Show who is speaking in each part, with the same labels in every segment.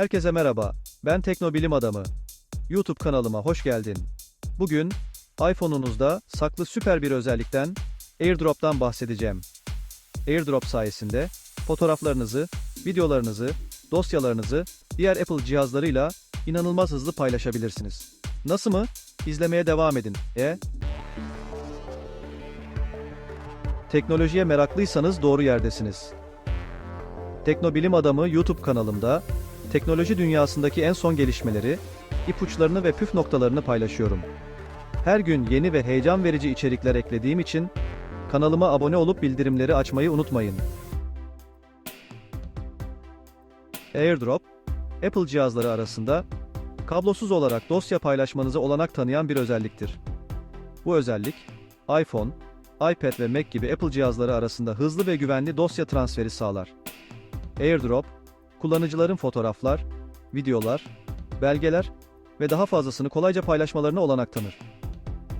Speaker 1: Herkese merhaba, ben Teknobilim Adamı. YouTube kanalıma hoş geldin. Bugün, iPhone'unuzda saklı süper bir özellikten, AirDrop'tan bahsedeceğim. AirDrop sayesinde, fotoğraflarınızı, videolarınızı, dosyalarınızı, diğer Apple cihazlarıyla inanılmaz hızlı paylaşabilirsiniz. Nasıl mı? İzlemeye devam edin. E? Teknolojiye meraklıysanız doğru yerdesiniz. Teknobilim Adamı YouTube kanalımda teknoloji dünyasındaki en son gelişmeleri, ipuçlarını ve püf noktalarını paylaşıyorum. Her gün yeni ve heyecan verici içerikler eklediğim için kanalıma abone olup bildirimleri açmayı unutmayın. AirDrop, Apple cihazları arasında kablosuz olarak dosya paylaşmanıza olanak tanıyan bir özelliktir. Bu özellik, iPhone, iPad ve Mac gibi Apple cihazları arasında hızlı ve güvenli dosya transferi sağlar. AirDrop, kullanıcıların fotoğraflar, videolar, belgeler ve daha fazlasını kolayca paylaşmalarına olanak tanır.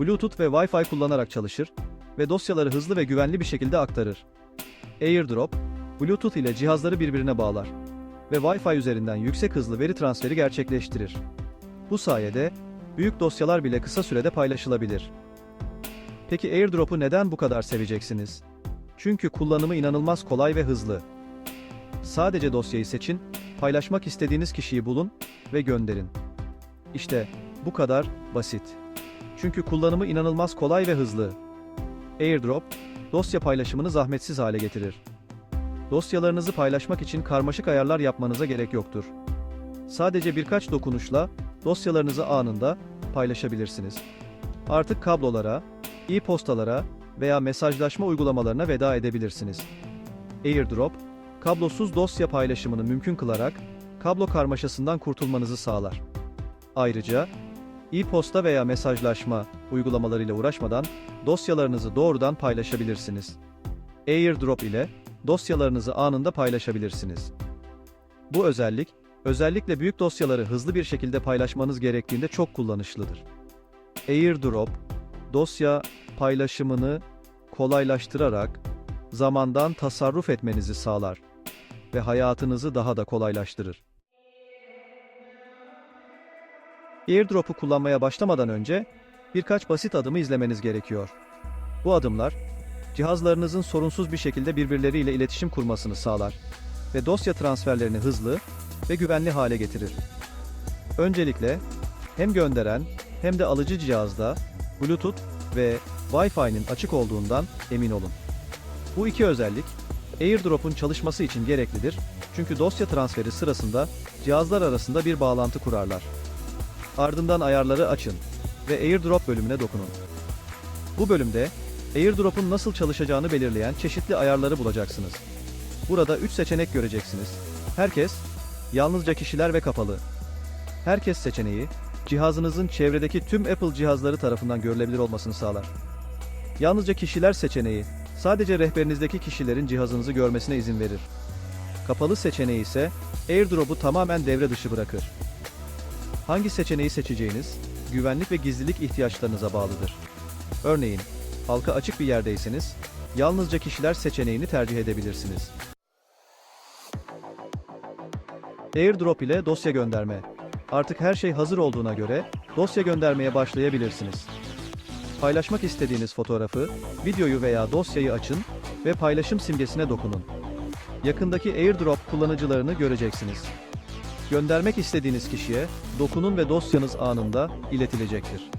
Speaker 1: Bluetooth ve Wi-Fi kullanarak çalışır ve dosyaları hızlı ve güvenli bir şekilde aktarır. AirDrop, Bluetooth ile cihazları birbirine bağlar ve Wi-Fi üzerinden yüksek hızlı veri transferi gerçekleştirir. Bu sayede büyük dosyalar bile kısa sürede paylaşılabilir. Peki AirDrop'u neden bu kadar seveceksiniz? Çünkü kullanımı inanılmaz kolay ve hızlı. Sadece dosyayı seçin, paylaşmak istediğiniz kişiyi bulun ve gönderin. İşte bu kadar basit. Çünkü kullanımı inanılmaz kolay ve hızlı. AirDrop, dosya paylaşımını zahmetsiz hale getirir. Dosyalarınızı paylaşmak için karmaşık ayarlar yapmanıza gerek yoktur. Sadece birkaç dokunuşla dosyalarınızı anında paylaşabilirsiniz. Artık kablolara, e-postalara veya mesajlaşma uygulamalarına veda edebilirsiniz. AirDrop, kablosuz dosya paylaşımını mümkün kılarak kablo karmaşasından kurtulmanızı sağlar. Ayrıca e-posta veya mesajlaşma uygulamalarıyla uğraşmadan dosyalarınızı doğrudan paylaşabilirsiniz. AirDrop ile dosyalarınızı anında paylaşabilirsiniz. Bu özellik, özellikle büyük dosyaları hızlı bir şekilde paylaşmanız gerektiğinde çok kullanışlıdır. AirDrop, dosya paylaşımını kolaylaştırarak zamandan tasarruf etmenizi sağlar ve hayatınızı daha da kolaylaştırır. AirDrop'u kullanmaya başlamadan önce birkaç basit adımı izlemeniz gerekiyor. Bu adımlar, cihazlarınızın sorunsuz bir şekilde birbirleriyle iletişim kurmasını sağlar ve dosya transferlerini hızlı ve güvenli hale getirir. Öncelikle, hem gönderen hem de alıcı cihazda Bluetooth ve Wi-Fi'nin açık olduğundan emin olun. Bu iki özellik, AirDrop'un çalışması için gereklidir çünkü dosya transferi sırasında cihazlar arasında bir bağlantı kurarlar. Ardından ayarları açın ve AirDrop bölümüne dokunun. Bu bölümde AirDrop'un nasıl çalışacağını belirleyen çeşitli ayarları bulacaksınız. Burada 3 seçenek göreceksiniz. Herkes, yalnızca kişiler ve kapalı. Herkes seçeneği, cihazınızın çevredeki tüm Apple cihazları tarafından görülebilir olmasını sağlar. Yalnızca kişiler seçeneği, sadece rehberinizdeki kişilerin cihazınızı görmesine izin verir. Kapalı seçeneği ise AirDrop'u tamamen devre dışı bırakır. Hangi seçeneği seçeceğiniz, güvenlik ve gizlilik ihtiyaçlarınıza bağlıdır. Örneğin, halka açık bir yerdeyseniz, yalnızca kişiler seçeneğini tercih edebilirsiniz. AirDrop ile dosya gönderme. Artık her şey hazır olduğuna göre, dosya göndermeye başlayabilirsiniz. Paylaşmak istediğiniz fotoğrafı, videoyu veya dosyayı açın ve paylaşım simgesine dokunun. Yakındaki AirDrop kullanıcılarını göreceksiniz. Göndermek istediğiniz kişiye dokunun ve dosyanız anında iletilecektir.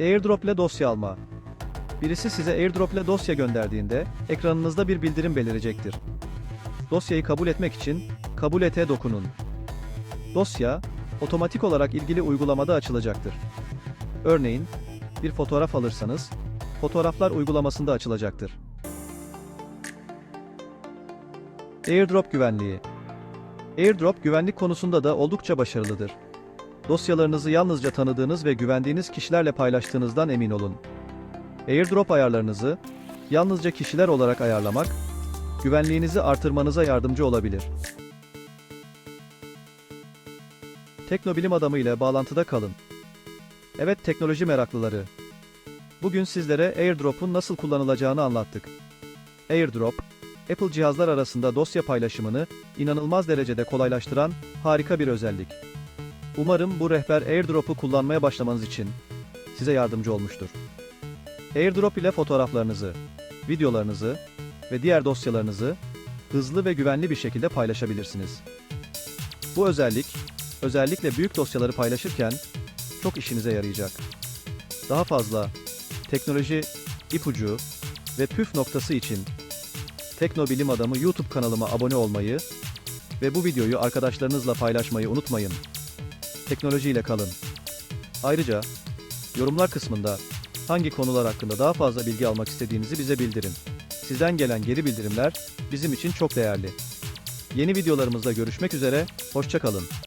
Speaker 1: AirDrop ile dosya alma. Birisi size AirDrop ile dosya gönderdiğinde ekranınızda bir bildirim belirecektir. Dosyayı kabul etmek için Kabul ete dokunun. Dosya otomatik olarak ilgili uygulamada açılacaktır. Örneğin bir fotoğraf alırsanız fotoğraflar uygulamasında açılacaktır. AirDrop güvenliği. AirDrop güvenlik konusunda da oldukça başarılıdır. Dosyalarınızı yalnızca tanıdığınız ve güvendiğiniz kişilerle paylaştığınızdan emin olun. AirDrop ayarlarınızı yalnızca kişiler olarak ayarlamak, güvenliğinizi artırmanıza yardımcı olabilir. Teknobilim adamı ile bağlantıda kalın. Evet teknoloji meraklıları. Bugün sizlere AirDrop'un nasıl kullanılacağını anlattık. AirDrop, Apple cihazlar arasında dosya paylaşımını inanılmaz derecede kolaylaştıran harika bir özellik. Umarım bu rehber AirDrop'u kullanmaya başlamanız için size yardımcı olmuştur. AirDrop ile fotoğraflarınızı, videolarınızı ve diğer dosyalarınızı hızlı ve güvenli bir şekilde paylaşabilirsiniz. Bu özellik, özellikle büyük dosyaları paylaşırken çok işinize yarayacak. Daha fazla teknoloji, ipucu ve püf noktası için Tekno Bilim Adamı YouTube kanalıma abone olmayı ve bu videoyu arkadaşlarınızla paylaşmayı unutmayın. Teknolojiyle kalın. Ayrıca yorumlar kısmında hangi konular hakkında daha fazla bilgi almak istediğinizi bize bildirin. Sizden gelen geri bildirimler bizim için çok değerli. Yeni videolarımızda görüşmek üzere, hoşça kalın.